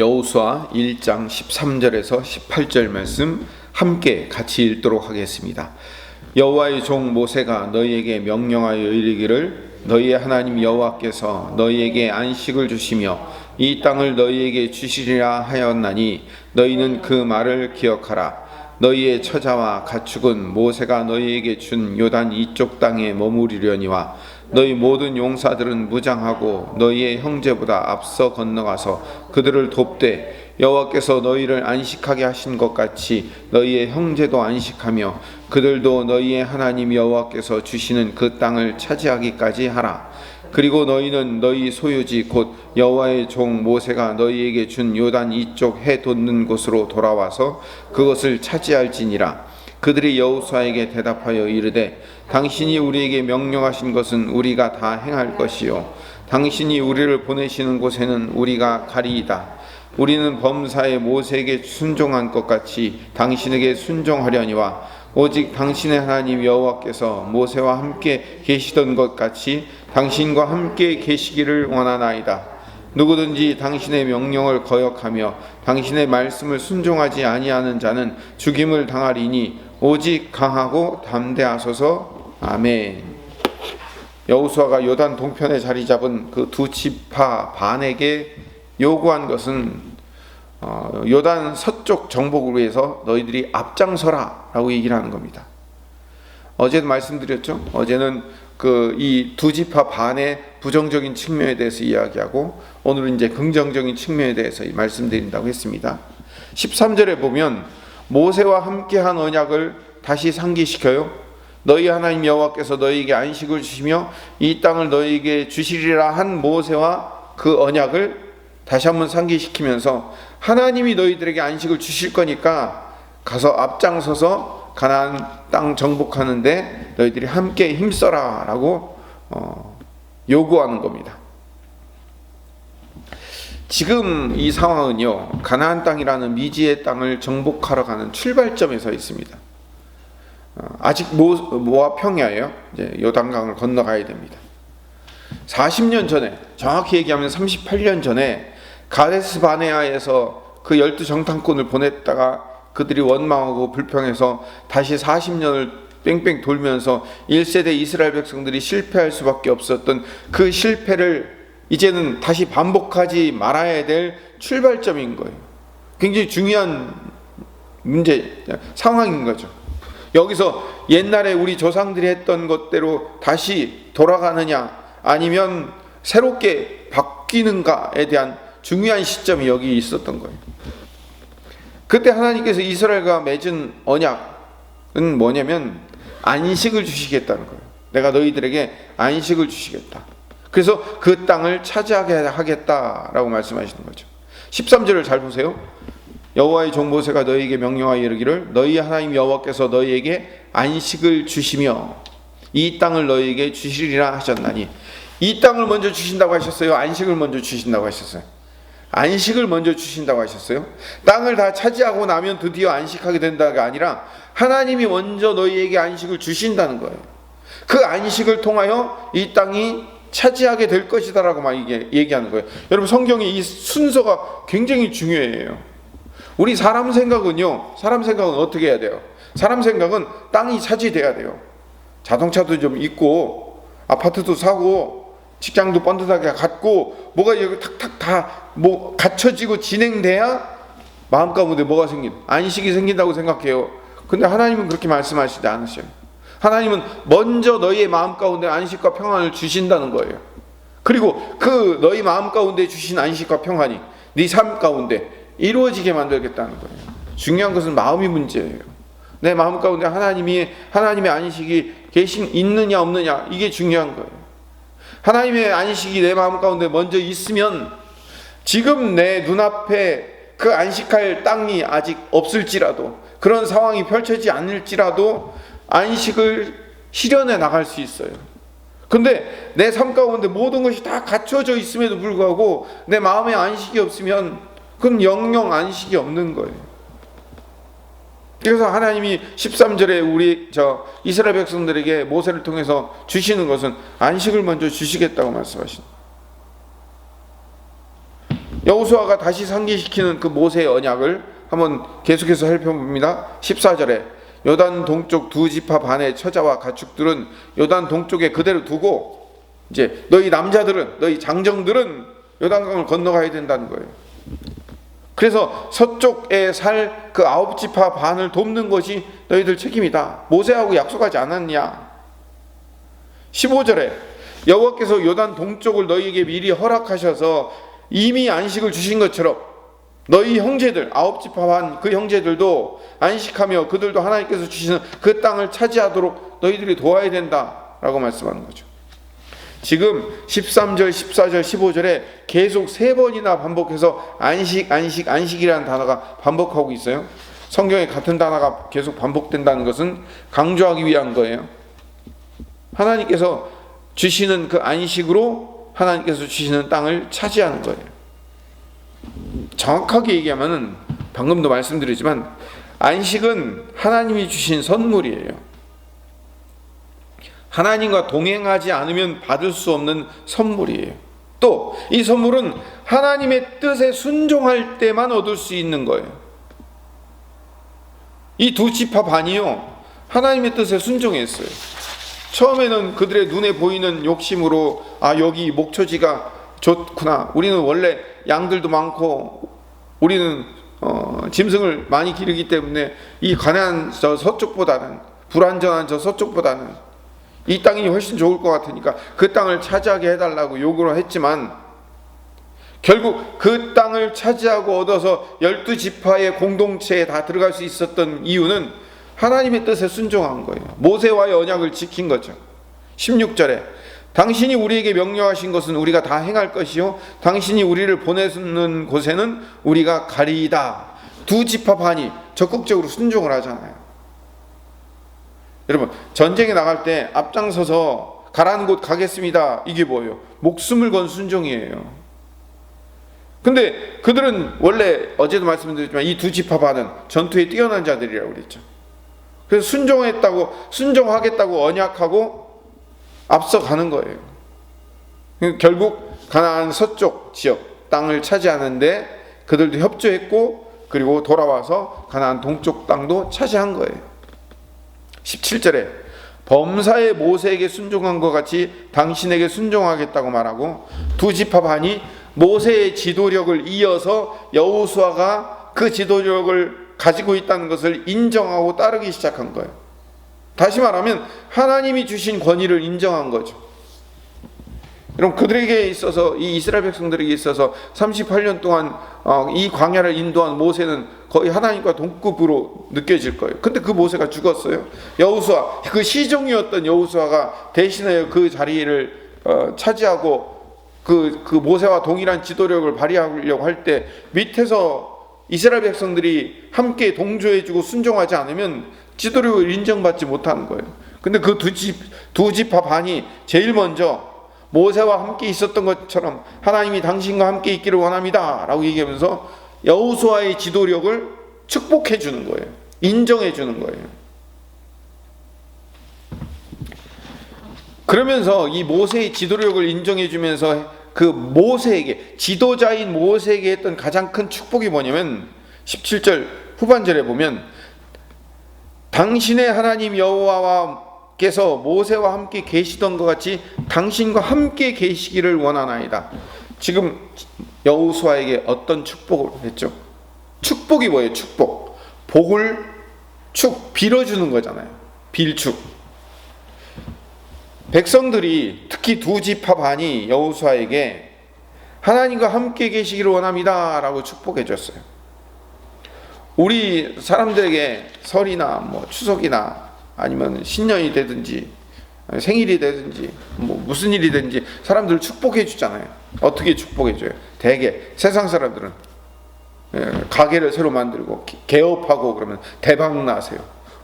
여호수아 1장 13절에서 18절 말씀 함께 같이 읽도록 하겠습니다. 여호와의 종 모세가 너희에게 명령하여 이르기를 너희의 하나님 여호와께서 너희에게 안식을 주시며 이 땅을 너희에게 주시리라 하였나니 너희는 그 말을 기억하라. 너희의 처자와 가축은 모세가 너희에게 준 요단 이쪽 땅에 머무르려니와 너희 모든 용사들은 무장하고 너희의 형제보다 앞서 건너가서 그들을 돕되 여호와께서 너희를 안식하게 하신 것 같이 너희의 형제도 안식하며 그들도 너희의 하나님 여호와께서 주시는 그 땅을 차지하기까지 하라. 그리고 너희는 너희 소유지 곧 여호와의 종 모세가 너희에게 준 요단 이쪽 해 돋는 곳으로 돌아와서 그것을 차지할지니라. 그들이 여호수아에게 대답하여 이르되 당신이 우리에게 명령하신 것은 우리가 다 행할 것이요. 당신이 우리를 보내시는 곳에는 우리가 가리이다. 우리는 범사에 모세에게 순종한 것 같이 당신에게 순종하려니와 오직 당신의 하나님 여호와께서 모세와 함께 계시던 것 같이 당신과 함께 계시기를 원하나이다. 누구든지 당신의 명령을 거역하며 당신의 말씀을 순종하지 아니하는 자는 죽임을 당하리니 오직 강하고 담대하소서 아멘. 여호수아가 요단 동편에 자리 잡은 그 두 지파 반에게 요구한 것은 어, 요단 서쪽 정복을 위해서 너희들이 앞장서라라고 얘기를 하는 겁니다. 어제도 말씀드렸죠. 어제는 그 이 두 지파 반의 부정적인 측면에 대해서 이야기하고 오늘은 이제 긍정적인 측면에 대해서 말씀드린다고 했습니다. 13절에 보면 모세와 함께한 언약을 다시 상기시켜요. 너희 하나님 여호와께서 너희에게 안식을 주시며 이 땅을 너희에게 주시리라 한 모세와 그 언약을 다시 한번 상기시키면서 하나님이 너희들에게 안식을 주실 거니까 가서 앞장서서 가나안 땅 정복하는데 너희들이 함께 힘써라라고 어, 요구하는 겁니다. 지금 이 상황은요 가나안 땅이라는 미지의 땅을 정복하러 가는 출발점에 서 있습니다. 어, 아직 모, 모압 평야예요. 이제 요단강을 건너가야 됩니다. 40년 전에 정확히 얘기하면 38년 전에 가데스 바네아에서 그 열두 정탐꾼을 보냈다가 그들이 원망하고 불평해서 다시 40년을 뺑뺑 돌면서 1세대 이스라엘 백성들이 실패할 수밖에 없었던 그 실패를 이제는 다시 반복하지 말아야 될 출발점인 거예요. 굉장히 중요한 문제, 상황인 거죠. 여기서 옛날에 우리 조상들이 했던 것대로 다시 돌아가느냐 아니면 새롭게 바뀌는가에 대한 중요한 시점이 여기 있었던 거예요. 그때 하나님께서 이스라엘과 맺은 언약은 뭐냐면 안식을 주시겠다는 거예요. 내가 너희들에게 안식을 주시겠다. 그래서 그 땅을 차지하게 하겠다라고 말씀하시는 거죠. 13절을 잘 보세요. 여호와의 종 모세가 너희에게 명령하여 이르기를 너희 하나님 여호와께서 너희에게 안식을 주시며 이 땅을 너희에게 주시리라 하셨나니 이 땅을 먼저 주신다고 하셨어요. 안식을 먼저 주신다고 하셨어요. 안식을 먼저 주신다고 하셨어요. 땅을 다 차지하고 나면 드디어 안식하게 된다가 아니라 하나님이 먼저 너희에게 안식을 주신다는 거예요. 그 안식을 통하여 이 땅이 차지하게 될 것이다라고 막 이게 얘기하는 거예요. 여러분 성경의 이 순서가 굉장히 중요해요. 우리 사람 생각은요. 사람 생각은 어떻게 해야 돼요? 사람 생각은 땅이 차지돼야 돼요. 자동차도 좀 있고 아파트도 사고 직장도 번듯하게 갖고 뭐가 여기 탁탁 다 뭐 갖춰지고 진행돼야 마음 가운데 뭐가 생긴 안식이 생긴다고 생각해요. 근데 하나님은 그렇게 말씀하시지 않으셔요. 하나님은 먼저 너희의 마음 가운데 안식과 평안을 주신다는 거예요. 그리고 그 너희 마음 가운데 주신 안식과 평안이 네 삶 가운데 이루어지게 만들겠다는 거예요. 중요한 것은 마음이 문제예요. 내 마음 가운데 하나님이 하나님의 안식이 계신 있느냐 없느냐 이게 중요한 거예요. 하나님의 안식이 내 마음 가운데 먼저 있으면 지금 내 눈앞에 그 안식할 땅이 아직 없을지라도 그런 상황이 펼쳐지지 않을지라도 안식을 실현해 나갈 수 있어요. 근데 내 삶 가운데 모든 것이 다 갖춰져 있음에도 불구하고 내 마음에 안식이 없으면 그건 영영 안식이 없는 거예요. 그래서 하나님이 13절에 우리 저 이스라엘 백성들에게 모세를 통해서 주시는 것은 안식을 먼저 주시겠다고 말씀하신. 여호수아가 다시 상기시키는 그 모세의 언약을 한번 계속해서 살펴봅니다. 14절에 요단 동쪽 두 지파 반의 처자와 가축들은 요단 동쪽에 그대로 두고 이제 너희 남자들은 너희 장정들은 요단강을 건너가야 된다는 거예요. 그래서 서쪽에 살 그 아홉 지파 반을 돕는 것이 너희들 책임이다. 모세하고 약속하지 않았냐? 15절에 여호와께서 요단 동쪽을 너희에게 미리 허락하셔서 이미 안식을 주신 것처럼 너희 형제들 아홉 지파 반그 형제들도 안식하며 그들도 하나님께서 주시는 그 땅을 차지하도록 너희들이 도와야 된다라고 말씀하는 거죠. 지금 13절, 14절, 15절에 계속 세 번이나 반복해서 안식, 안식, 안식이라는 단어가 반복하고 있어요. 성경에 같은 단어가 계속 반복된다는 것은 강조하기 위한 거예요. 하나님께서 주시는 그 안식으로 하나님께서 주시는 땅을 차지하는 거예요. 정확하게 얘기하면은 방금도 말씀드리지만 안식은 하나님이 주신 선물이에요. 하나님과 동행하지 않으면 받을 수 없는 선물이에요. 또 이 선물은 하나님의 뜻에 순종할 때만 얻을 수 있는 거예요. 이두 지파 반이요. 하나님의 뜻에 순종했어요. 처음에는 그들의 눈에 보이는 욕심으로 아 여기 목초지가 좋구나. 우리는 원래 양들도 많고 우리는 어, 짐승을 많이 기르기 때문에 이 가난한 저 서쪽보다는 불안전한 저 서쪽보다는 이 땅이 훨씬 좋을 것 같으니까 그 땅을 차지하게 해달라고 요구를 했지만 결국 그 땅을 차지하고 얻어서 열두 지파의 공동체에 다 들어갈 수 있었던 이유는 하나님의 뜻에 순종한 거예요. 모세와의 언약을 지킨 거죠. 16절에 당신이 우리에게 명령하신 것은 우리가 다 행할 것이요 당신이 우리를 보내는 곳에는 우리가 가리이다. 두 반이 적극적으로 순종을 하잖아요. 여러분 전쟁에 나갈 때 앞장서서 가라는 곳 가겠습니다. 이게 뭐예요? 목숨을 건 순종이에요. 근데 그들은 원래 어제도 말씀드렸지만 이두 반은 전투에 뛰어난 자들이라고 그랬죠. 그래서 순종했다고 순종하겠다고 언약하고 앞서가는 거예요. 결국 가나안 서쪽 지역 땅을 차지하는데 그들도 협조했고 그리고 돌아와서 가나안 동쪽 땅도 차지한 거예요. 17절에 범사의 모세에게 순종한 것 같이 당신에게 순종하겠다고 말하고 두 지파 반이 모세의 지도력을 이어서 여호수아가 그 지도력을 가지고 있다는 것을 인정하고 따르기 시작한 거예요. 다시 말하면 하나님이 주신 권위를 인정한 거죠. 여러분 그들에게 있어서 이 이스라엘 백성들에게 있어서 38년 동안 어, 이 광야를 인도한 모세는 거의 하나님과 동급으로 느껴질 거예요. 근데 그 모세가 죽었어요. 여호수아 그 시종이었던 여호수아가 대신하여 그 자리를 어, 차지하고 그, 그 모세와 동일한 지도력을 발휘하려고 할 때 밑에서 이스라엘 백성들이 함께 동조해주고 순종하지 않으면 지도력을 인정받지 못하는 거예요. 근데 그 두 집, 두 지파 반이 제일 먼저 모세와 함께 있었던 것처럼 하나님이 당신과 함께 있기를 원합니다. 라고 얘기하면서 여우수아의 지도력을 축복해 주는 거예요. 인정해 주는 거예요. 그러면서 이 모세의 지도력을 인정해 주면서 그 모세에게 지도자인 모세에게 했던 가장 큰 축복이 뭐냐면 17절 후반절에 보면 당신의 하나님 여호와께서 모세와 함께 계시던 것 같이 당신과 함께 계시기를 원하나이다. 지금 여호수아에게 어떤 축복을 했죠? 축복이 뭐예요? 축복. 복을 축 빌어주는 거잖아요. 빌축. 백성들이 특히 두 지파 반이 여호수아에게 하나님과 함께 계시기를 원합니다라고 축복해 줬어요. 우리 사람들에게 설이나 뭐 추석이나 아니면 신년이 되든지 생일이 되든지 뭐 무슨 일이 되든지 사람들을 축복해 주잖아요. 어떻게 축복해 줘요? 대개 세상 사람들은 예, 가게를 새로 만들고 개업하고 그러면 대박 나세요.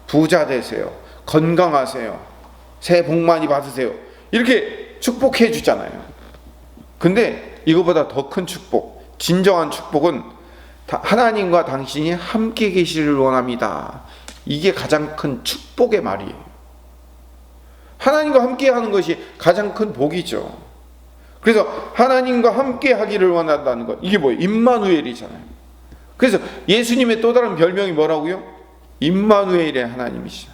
부자 되세요. 건강하세요. 새해 복 많이 받으세요. 이렇게 축복해 주잖아요. 근데 이거보다 더 큰 축복, 진정한 축복은 하나님과 당신이 함께 계시를 원합니다. 이게 가장 큰 축복의 말이에요. 하나님과 함께 하는 것이 가장 큰 복이죠. 그래서 하나님과 함께 하기를 원한다는 것. 이게 뭐예요? 임마누엘이잖아요. 그래서 예수님의 또 다른 별명이 뭐라고요? 임마누엘의 하나님이시죠.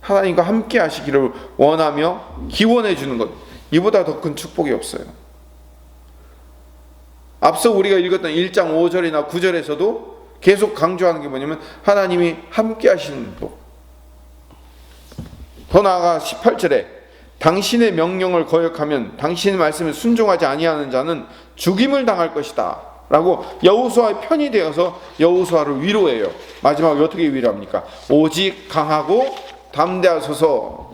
하나님과 함께 하시기를 원하며 기원해 주는 것. 이보다 더 큰 축복이 없어요. 앞서 우리가 읽었던 1장 5절이나 9절에서도 계속 강조하는 게 뭐냐면 하나님이 함께 하시는 법. 더 나아가 18절에 당신의 명령을 거역하면 당신의 말씀에 순종하지 아니하는 자는 죽임을 당할 것이다. 라고 여호수아의 편이 되어서 여호수아를 위로해요. 마지막에 어떻게 위로합니까? 오직 강하고 담대하소서.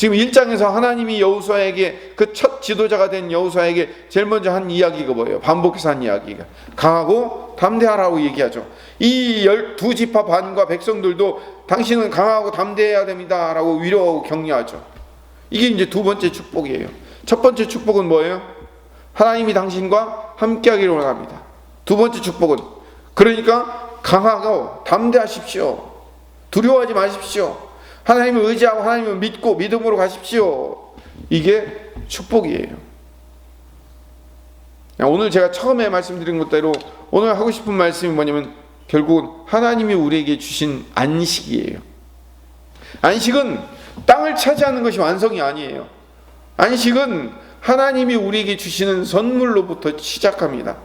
지금 1장에서 하나님이 여호수아에게 그 첫 지도자가 된 여호수아에게 제일 먼저 한 이야기가 뭐예요? 반복해서 한 이야기가 강하고 담대하라고 얘기하죠. 이 열두 지파 반과 백성들도 당신은 강하고 담대해야 됩니다라고 위로하고 격려하죠. 이게 이제 두 번째 축복이에요. 첫 번째 축복은 뭐예요? 하나님이 당신과 함께하기를 원합니다. 두 번째 축복은 그러니까 강하고 담대하십시오. 두려워하지 마십시오. 하나님을 의지하고 하나님을 믿고 믿음으로 가십시오. 이게 축복이에요. 오늘 제가 처음에 말씀드린 것대로 오늘 하고 싶은 말씀이 뭐냐면 결국은 하나님이 우리에게 주신 안식이에요. 안식은 땅을 차지하는 것이 완성이 아니에요. 안식은 하나님이 우리에게 주시는 선물로부터 시작합니다.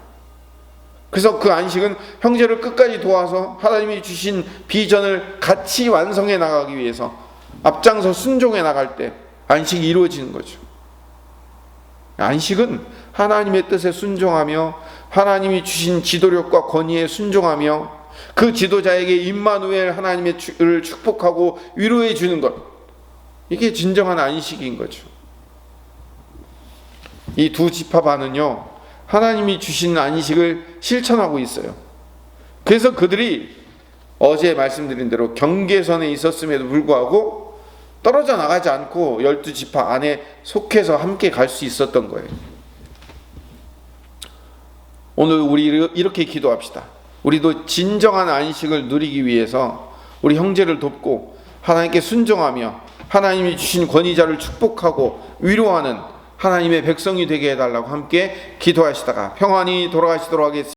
그래서 그 안식은 형제를 끝까지 도와서 하나님이 주신 비전을 같이 완성해 나가기 위해서 앞장서 순종해 나갈 때 안식이 이루어지는 거죠. 안식은 하나님의 뜻에 순종하며 하나님이 주신 지도력과 권위에 순종하며 그 지도자에게 임마누엘 하나님의 를 축복하고 위로해 주는 것. 이게 진정한 안식인 거죠. 이 두 지파 반은요. 하나님이 주신 안식을 실천하고 있어요. 그래서 그들이 어제 말씀드린 대로 경계선에 있었음에도 불구하고 떨어져 나가지 않고 열두 지파 안에 속해서 함께 갈 수 있었던 거예요. 오늘 우리 이렇게 기도합시다. 우리도 진정한 안식을 누리기 위해서 우리 형제를 돕고 하나님께 순종하며 하나님이 주신 권위자를 축복하고 위로하는 하나님의 백성이 되게 해달라고 함께 기도하시다가 평안히 돌아가시도록 하겠습니다.